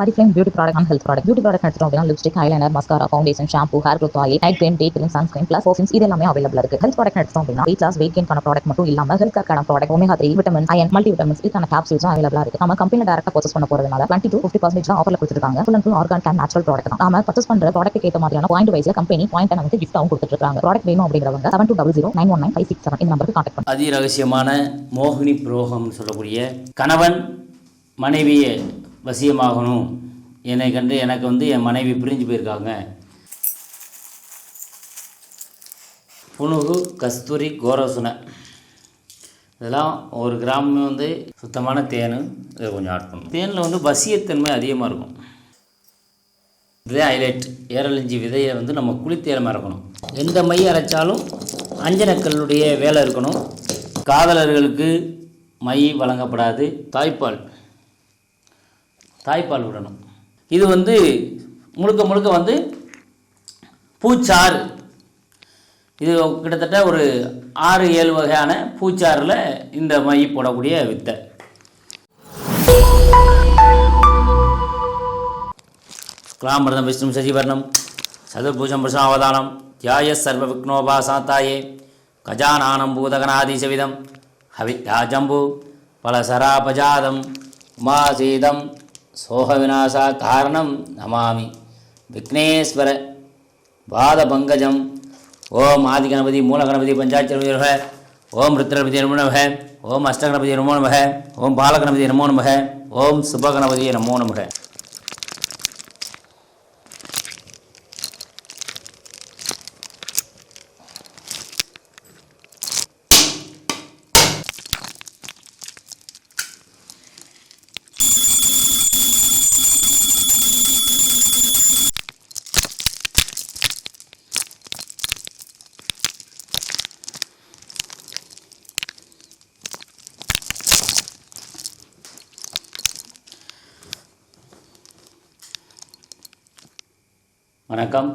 Oriflame beauty product and health product beauty product எடுத்துட்டோம் அப்படின்னா lipstick eyeliner mascara foundation shampoo hair growth oil night cream day cream sunscreen plus perfumes இது எல்லாமே available இருக்கு. Health product எடுத்துட்டோம் அப்படின்னா weight loss weight gain பண்ண product மட்டும் இல்லாம health கேர்க்கான product omega three vitamin iron multi vitamins இதுக்கான கேப்சூல்ஸும் அவைலபிளா இருக்கு. நம்ம கம்பெனி டேரக்டா பர்ச்சேஸ் பண்ண போறதுனால டுவெண்ட்டி டூ ஃபிஃப்டி பர்சன்டேஜ் ஆஃபர்ல கொடுத்துருக்காங்க. Full and full argan and natural product தான். நாம பர்ச்சேஸ் பண்ற ப்ராடக்ட் ஏற்ற மாதிரியான பாயிண்ட் வைஸ்ல கம்பெனி பாயிண்ட் நமக்கு கிஃப்டாவும் கொடுத்துருக்காங்க ப்ராடக்ட் வேணும் அப்படிங்கிறவங்க seven two double zero nine one nine five six seven இந்த நம்பருக்கு கான்டாக்ட் பண்ணுங்க. அதிரகசியமான மோகினி புரோகம்னு சொல்லக்கூடிய கணவன் மனைவியை வசியமாகணும். என்னை கண்டு எனக்கு வந்து என் மனைவி பிரிஞ்சு போயிருக்காங்க. புனுகு கஸ்தூரி கோரசுனை. இதெல்லாம் ஒரு கிராமமே வந்து சுத்தமான தேன். இதை கொஞ்சம் ஆட் பண்ணணும். தேனில் வந்து வசியத்தன்மை அதிகமாக இருக்கும். இதுதான் ஹைலைட் ஏரலஞ்சி விதையை வந்து நம்ம குளித்தேலமாக இருக்கணும் எந்த மை அரைச்சாலும் அஞ்சனக்கல்லுடைய வேலை இருக்கணும். காதலர்களுக்கு மை வழங்கப்படாது. தாய்ப்பால். தாய்ப்பால் விடணும் இது வந்து முழுக்க முழுக்க வந்து பூச்சாறு. இது கிட்டத்தட்ட ஒரு ஆறு ஏழு வகையான பூச்சாறில் இந்த மை போடக்கூடிய வித்தை. கிளாமிரதம் விஷ்ணு சசிவர்ணம் சதுர்பூஜம் புருஷாவதானம் தியாய சர்வ விக்னோபாசாத்தாயே கஜானானம் பூதகணாதிசவிதம் ஹவித்யாஜம்பு பலசராபஜாதம் உமாசீதம் சோக விநாசா காரணம் நமாமி. விக்னேஸ்வர பாத பங்கஜம் ஓம் ஆதிகணபதி மூலகணபதி பஞ்சாட்சரபதி ஓம் ருத்ரபதி நமோ நமக. ஓம் அஷ்டகணபதி நமோ நமக. ஓம் பாலகணபதி நமோ நமக. ஓம் சுபகணபதி நமோ நமக. வணக்கம்.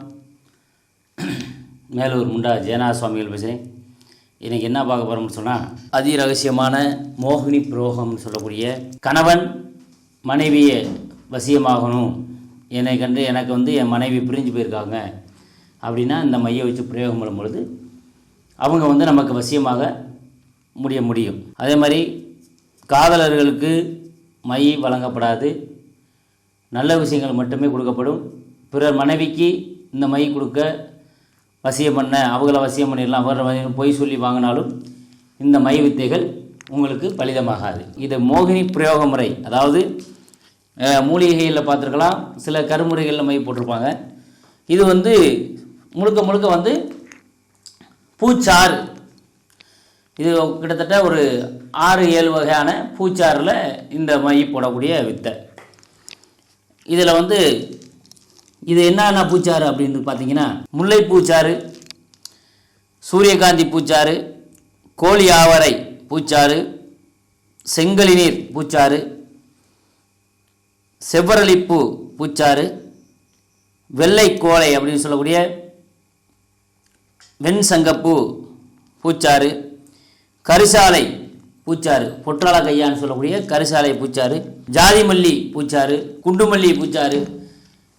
மேலூர் முண்டா ஜெயநாத சுவாமிகள் பேசுகிறேன் இன்றைக்கி என்ன பார்க்க போகிறோம்னு சொன்னால் அதிரகசியமான மோகினி புரோகம்னு சொல்லக்கூடிய கணவன் மனைவியை வசியமாகணும். என்னை கண்டு எனக்கு வந்து என் மனைவி பிரிஞ்சு போயிருக்காங்க அப்படின்னா இந்த மையை வச்சு பிரயோகம் பண்ணும்பொழுது அவங்க வந்து நமக்கு வசியமாக முடிய முடியும். அதே மாதிரி காதலர்களுக்கு மை வழங்கப்படாது. நல்ல விஷயங்கள் மட்டுமே கொடுக்கப்படும். பிறர் மனைவிக்கு இந்த மை கொடுக்க வசியம் பண்ண அவங்கள வசியம் பண்ணிடலாம் அவரை பொய் சொல்லி வாங்கினாலும் இந்த மை வித்தைகள் உங்களுக்கு பலிதமாகாது. இது மோகினி பிரயோக முறை. அதாவது மூலிகைகளில் பார்த்துருக்கலாம் சில கருமுறைகளில் மை போட்டிருப்பாங்க. இது வந்து முழுக்க முழுக்க வந்து பூச்சாறு. இது கிட்டத்தட்ட ஒரு ஆறு ஏழு வகையான பூச்சாறில் இந்த மை போடக்கூடிய வித்தை. இதில் வந்து இது என்னென்ன பூச்சாறு அப்படின்னு பார்த்தீங்கன்னா முல்லை பூச்சாறு சூரியகாந்தி பூச்சாறு கோழி ஆவரை பூச்சாறு செங்கலிநீர் பூச்சாறு செவ்வரளிப்பூ பூச்சாறு வெள்ளை கோலை அப்படின்னு சொல்லக்கூடிய வெண்சங்கப்பூ பூச்சாறு கரிசாலை பூச்சாறு பொற்றாள கையான்னு சொல்லக்கூடிய கரிசாலை பூச்சாறு ஜாதிமல்லி பூச்சாறு குண்டுமல்லி பூச்சாறு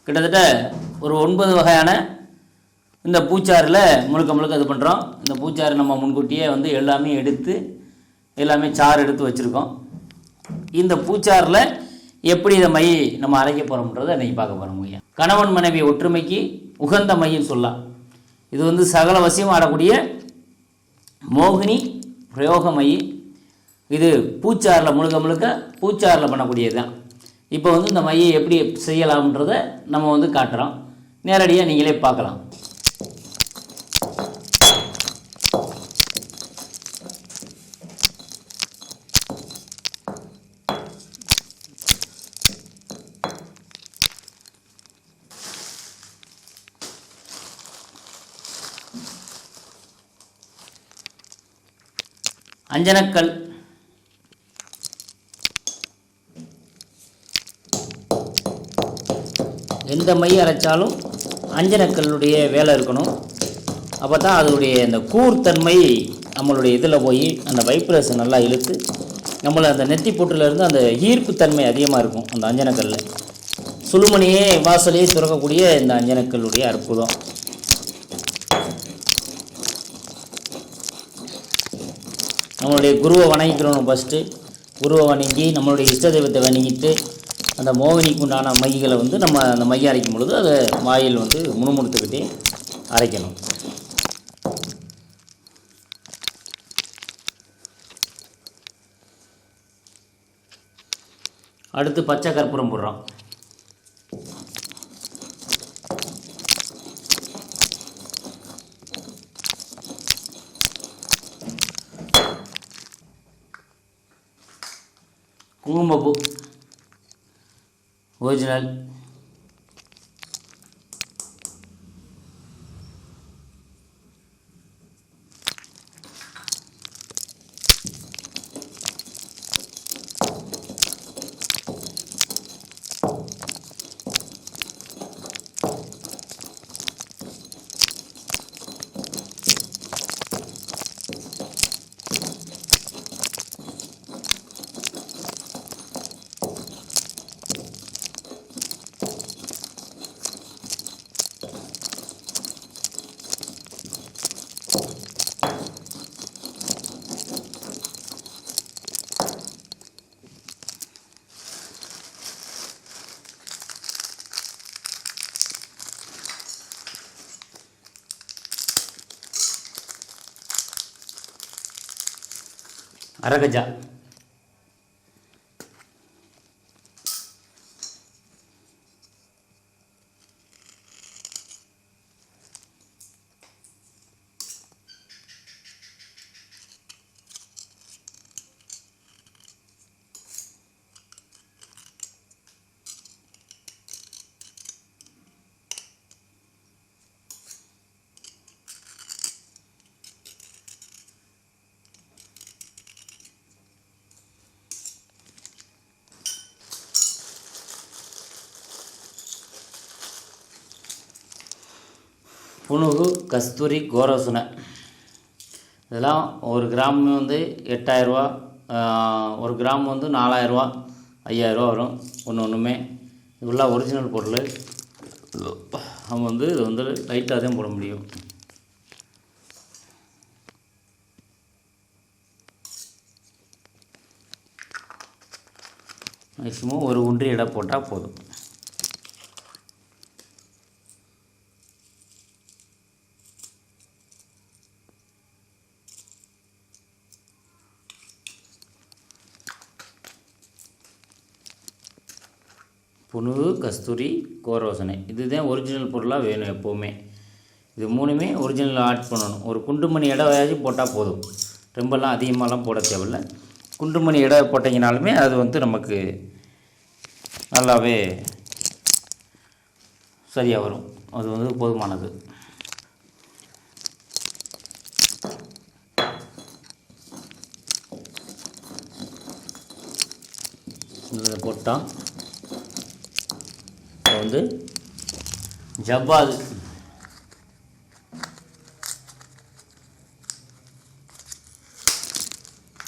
கிட்டத்தட்ட ஒரு ஒன்பது வகையான இந்த பூச்சாறில் முழுக்க முழுக்க இது பண்ணுறோம் இந்த பூச்சாறு நம்ம முன்கூட்டியே வந்து எல்லாமே எடுத்து எல்லாமே சாறு எடுத்து வச்சுருக்கோம். இந்த பூச்சாறில் எப்படி இதை மை நம்ம அரைக்க போகிறோம்ன்றதை இன்றைக்கி பார்க்க போகிறோம் ஐயா கணவன் மனைவி ஒற்றுமைக்கு உகந்த மையம் சொல்லலாம். இது வந்து சகல வசியம் ஆடக்கூடிய மோகினி பிரயோக மை இது பூச்சாறில் முழுக்க முழுக்க பூச்சாரில் பண்ணக்கூடியது தான் இப்போ வந்து இந்த மையை எப்படி செய்யலாம்ன்றத நம்ம வந்து காட்டுறோம். நேரடியாக நீங்களே பார்க்கலாம். அஞ்சனக்கல் எந்த மை அரைச்சாலும் அஞ்சனக்கல்லுடைய வேலை இருக்கணும். அப்போ தான் அதனுடைய அந்த கூர்த்தன்மை நம்மளுடைய இதில் போய் அந்த வைப்ரேஷன் நல்லா இழுத்து நம்மளை அந்த நெத்தி பொட்டுலேருந்து அந்த ஈர்ப்புத்தன்மை அதிகமாக இருக்கும் அந்த அஞ்சனக்கல்லில் சுழுமணியே வாசலையே சுரக்கக்கூடிய இந்த அஞ்சனக்கல்லுடைய அற்புதம். நம்மளுடைய குருவை வணங்கிக்கிறோம் ஃபஸ்ட்டு குருவை வணங்கி நம்மளுடைய இஷ்ட தெய்வத்தை வணங்கிட்டு அந்த மோகினிக்கு உண்டான மைகளை வந்து நம்ம அந்த மைய அரைக்கும் பொழுது அதை வாயில் வந்து முணுமுணுத்துக்கிட்டே அரைக்கணும். அடுத்து பச்சை கற்பூரம் போடுறோம். குங்குமப்பூ. ஒரிஜினல் அரகஜா. புனுகு கஸ்தூரி கோரோசனை. இதெல்லாம் ஒரு கிராம் வந்து எட்டாயிரரூவா ஒரு கிராம் வந்து நாலாயிரரூவா ஐயாயிரரூவா வரும். ஒன்று ஒன்றுமே இதெல்லாம் ஒரிஜினல் பொருள். நம்ம வந்து இது வந்து லைட்டாக தான் போட முடியும். மேக்ஸிமம் ஒரு ஒன்றி இடம் போட்டால் போதும். புனு கஸ்தூரி கோரோசனை. இதுதான் ஒரிஜினல் பொருளாக வேணும் எப்போவுமே. இது மூணுமே ஒரிஜினல் ஆட் பண்ணணும். ஒரு குண்டுமணி இடம் போட்டால் போதும். ரொம்பலாம் அதிகமாகலாம் போட தேவையில்ல. குண்டுமணி இடம் போட்டிங்கனாலுமே அது வந்து நமக்கு நல்லாவே சரியாக வரும். அது வந்து போதுமானது. இதில் போட்டால் வந்து ஜவ்வாது.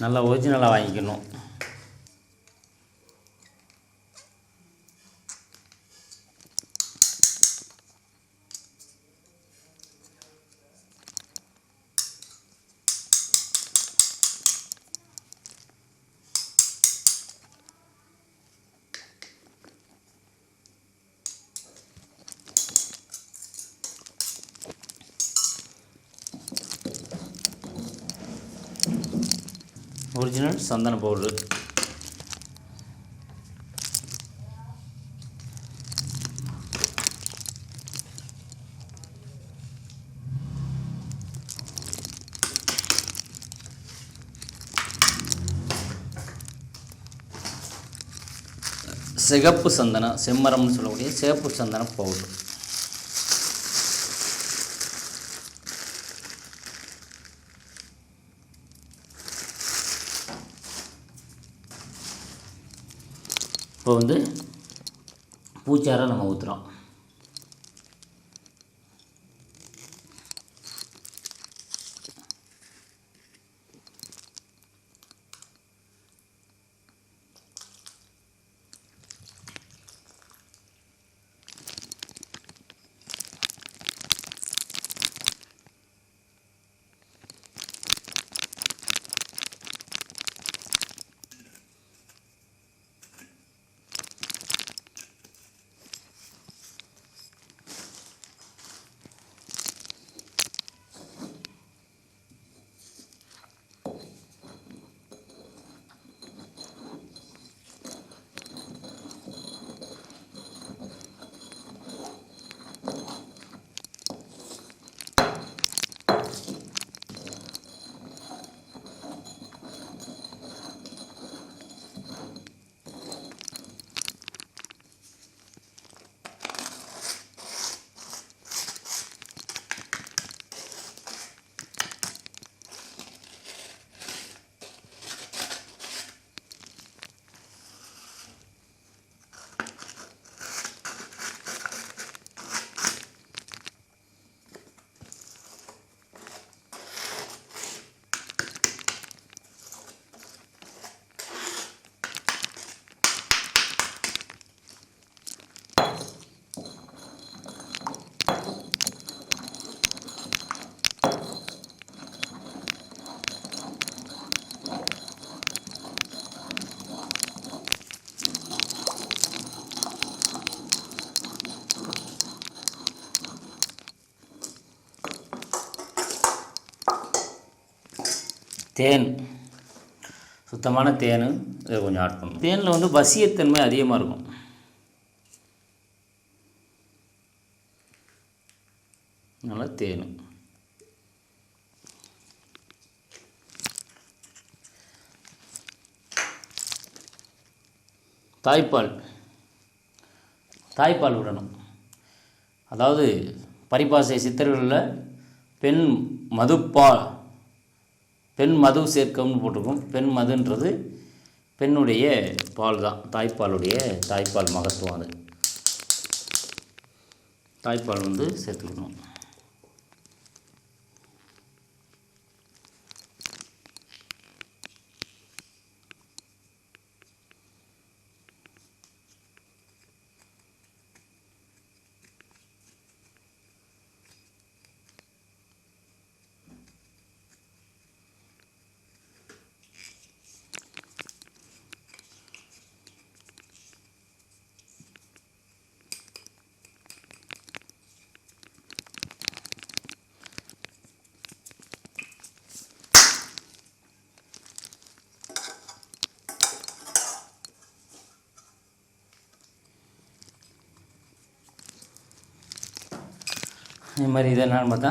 நல்லா ஒரிஜினலாக வாங்கிக்கணும். ஒரிஜினல் சந்தன பவுடரு சிகப்பு சந்தனம் செம்மரம்னு சொல்லக்கூடிய சிகப்பு சந்தன பவுடர். இப்போ வந்து பூச்சாரை நம்ம ஊற்றுறோம் தேன். சுத்தமான தேன் இதை கொஞ்சம் ஆட் பண்ணணும். தேனில் வந்து வசியத்தன்மை அதிகமாக இருக்கும். நல்லா தேன். தாய்ப்பால். தாய்ப்பால் விடணும். அதாவது பரிபாசை சித்தர்களில் பெண் மதுப்பால் பெண் மது சேர்க்கம்னு போட்டிருக்கோம். பெண் மதுன்றது பெண்ணுடைய பால் தான் தாய்ப்பாலுடைய தாய்ப்பால் மகத்துவம் அது. தாய்ப்பால் வந்து சேர்த்துக்கணும். இது மாதிரி இது என்னென்னு பார்த்தா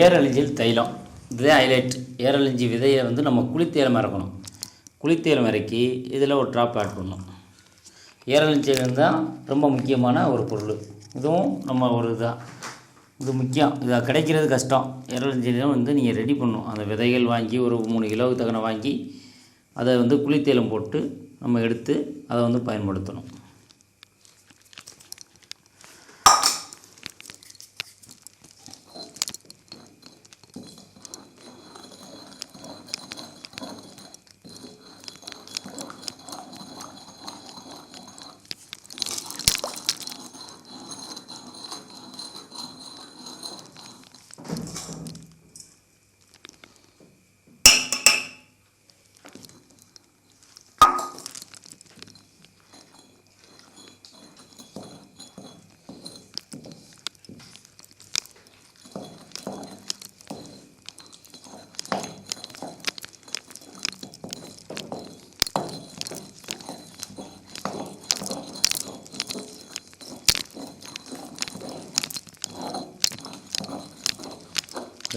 ஏரழிஞ்சில் தைலம். இதுதான் ஹைலைட் ஏரழிஞ்சி விதையை வந்து நம்ம குளித்தேலம் இறக்கணும் குளித்தேலம் இறக்கி இதில் ஒரு ட்ராப் ஆட் பண்ணணும். ஏரழிஞ்சல் தான் ரொம்ப முக்கியமான ஒரு பொருள். இதுவும் நம்ம ஒரு இதாக இது முக்கியம். இதாக கிடைக்கிறது கஷ்டம். ஏரழிஞ்சலும் வந்து நீங்கள் ரெடி பண்ணணும். அந்த விதைகள் வாங்கி ஒரு மூணு கிலோவுக்கு தக்கன வாங்கி அதை வந்து குளித்தேலம் போட்டு நம்ம எடுத்து அதை வந்து பயன்படுத்தணும்.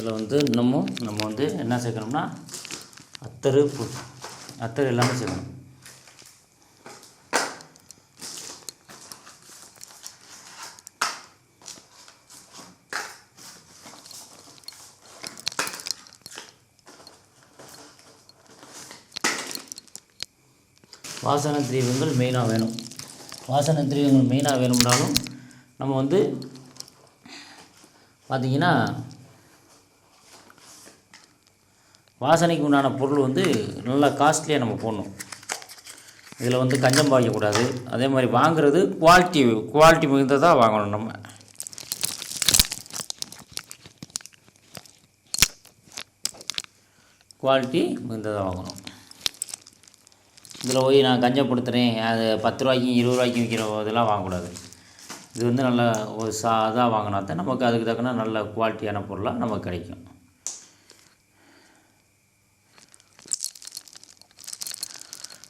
இதில் வந்து இன்னமும் நம்ம வந்து என்ன சேர்க்கணும்னா அத்தரு பு- அத்தர் எல்லாமே சேர்க்கணும். வாசன திரவியங்கள் மெயினாக வேணும். வாசன திரவியங்கள் மெயினாக வேணும்னாலும் நம்ம வந்து பார்த்திங்கன்னா வாசனைக்கு உண்டான பொருள் வந்து நல்லா காஸ்ட்லியாக நம்ம போடணும். இதில் வந்து கஞ்சம் பாய்க்கக்கூடாது. அதே மாதிரி வாங்குறது குவாலிட்டி குவாலிட்டி மிகுந்ததாக வாங்கணும் நம்ம. குவாலிட்டி மிகுந்ததாக வாங்கணும். இதில் போய் நான் கஞ்சப்படுத்துகிறேன் அது பத்து ரூபாய்க்கும் இருபது ரூபாய்க்கும் விற்கிற இதெல்லாம் வாங்கக்கூடாது. இது வந்து நல்ல ஒரு சாதாக வாங்கினா தான் நமக்கு அதுக்கு தக்கன நல்ல குவாலிட்டியான பொருளாக நமக்கு கிடைக்கும்.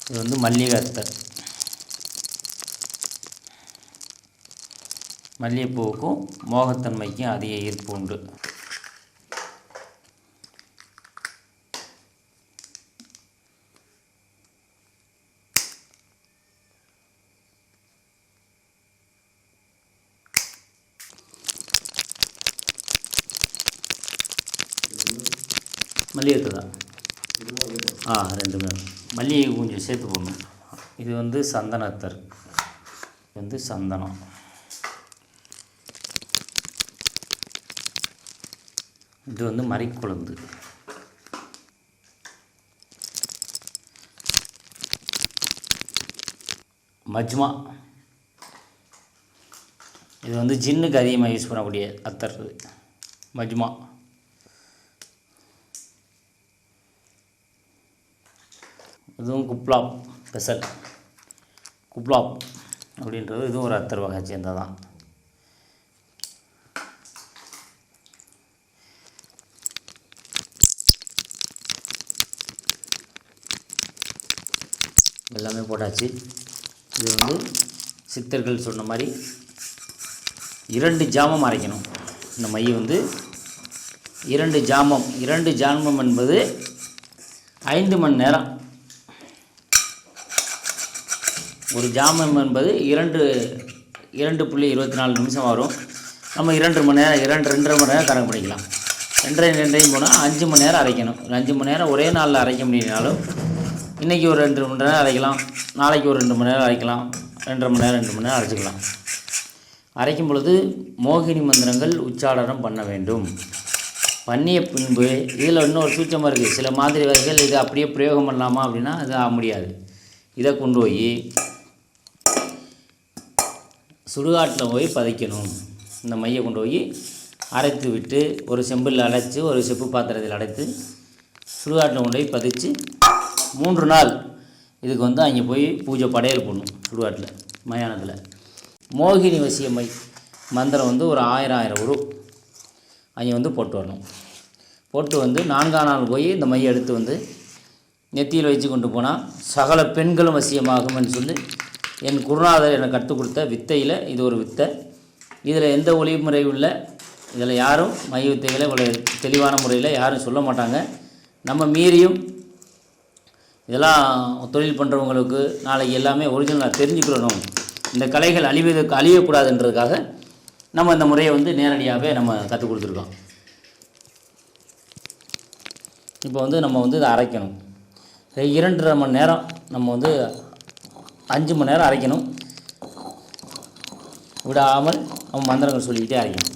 இது வந்து மல்லிகை அத்தர். மல்லிகைப்பூவுக்கும் மோகத்தன்மைக்கும் அதிக ஈர்ப்பு உண்டு. மல்லிகை தான். ஆ ரெண்டுமே. மல்லிகை கொஞ்சம் சேர்த்து போடணும் இது வந்து சந்தனத்தர். இது வந்து சந்தனம். இது வந்து மறைக்குழந்து மஜ்மா. இது வந்து ஜின்னுக்கு அதிகமாக யூஸ் பண்ணக்கூடிய அத்தர் மஜ்மா. இதுவும் குப்லாப் ஸ்பெஷல். குப்லாப் அப்படின்றது இதுவும் ஒரு அத்தர் வகை சேர்ந்தது தான். எல்லாமே போட்டாச்சு. இது வந்து சித்தர்கள் சொன்ன மாதிரி இரண்டு ஜாமம் அரைக்கணும். இந்த மைய வந்து இரண்டு ஜாமம் இரண்டு ஜாமம் என்பது ஐந்து மணி நேரம். ஒரு ஜாமம் என்பது இரண்டு இரண்டு புள்ளி இருபத்தி நாலு நிமிஷம் வரும். நம்ம இரண்டு மணி நேரம் இரண்டு ரெண்டரை மணி நேரம் கணக்கு பண்ணிக்கலாம். ரெண்டரை ரெண்டையும் போனால் அஞ்சு மணி நேரம் அரைக்கணும். ஒரு அஞ்சு மணி நேரம் ஒரே நாளில் அரைக்க முடியினாலும் இன்றைக்கி ஒரு ரெண்டு மணி நேரம் அரைக்கலாம். நாளைக்கு ஒரு ரெண்டு மணி நேரம் அரைக்கலாம். ரெண்டரை மணி நேரம் ரெண்டு மணி நேரம் அரைச்சிக்கலாம். அரைக்கும் பொழுது மோகினி மந்திரங்கள் உச்சாடனம் பண்ண வேண்டும். பண்ணிய பின்பு இதில் இன்னொரு சூச்சமாக இருக்குது. சில மாதிரி வகைகள் இது அப்படியே பிரயோகம் பண்ணலாமா அப்படின்னா அது ஆக முடியாது. இதை கொண்டு போய் சுடுகாட்டில் போய் பதைக்கணும். இந்த மையை கொண்டு போய் அரைத்து விட்டு ஒரு செம்பில் அடைச்சி ஒரு செப்பு பாத்திரத்தில் அடைத்து சுடுகாட்டில் கொண்டு போய் பதித்து மூன்று நாள் இதுக்கு வந்து அங்கே போய் பூஜை படையல் பண்ணும் சுடுகாட்டில் மயானத்தில். மோகினி வசிய மை மந்திரம் வந்து ஒரு ஆயிரம் ஆயிரம் உரு. அங்கே வந்து போட்டு வரணும். போட்டு வந்து நான்காம் நாள் போய் இந்த மையை எடுத்து வந்து நெத்தியில் வச்சு கொண்டு போனால் சகல பெண்களும் வசியமாகும்னு சொல்லி என் குருநாதர் எனக்கு கற்றுக் கொடுத்த வித்தையில் இது ஒரு வித்தை. இதில் எந்த ஒளிமுறையும் இல்லை இதில் யாரும் மை வித்தைகளை இவ்வளோ தெளிவான முறையில் யாரும் சொல்ல மாட்டாங்க. நம்ம மீறியும் இதெல்லாம் தொழில் பண்ணுறவங்களுக்கு நாளைக்கு எல்லாமே ஒரிஜினலாக தெரிஞ்சுக்கிறணும். இந்த கலைகள் அழிவதற்கு அழியக்கூடாதுன்றதுக்காக நம்ம இந்த முறையை வந்து நேரடியாகவே நம்ம கற்றுக் கொடுத்துருக்கோம். இப்போ வந்து நம்ம வந்து இதை அரைக்கணும். இரண்டரை மணி நேரம் நம்ம வந்து அஞ்சு மணி நேரம் அரைக்கணும். விடாமல் நம்ம மந்திரங்கள் சொல்லிக்கிட்டே அரைக்கணும்.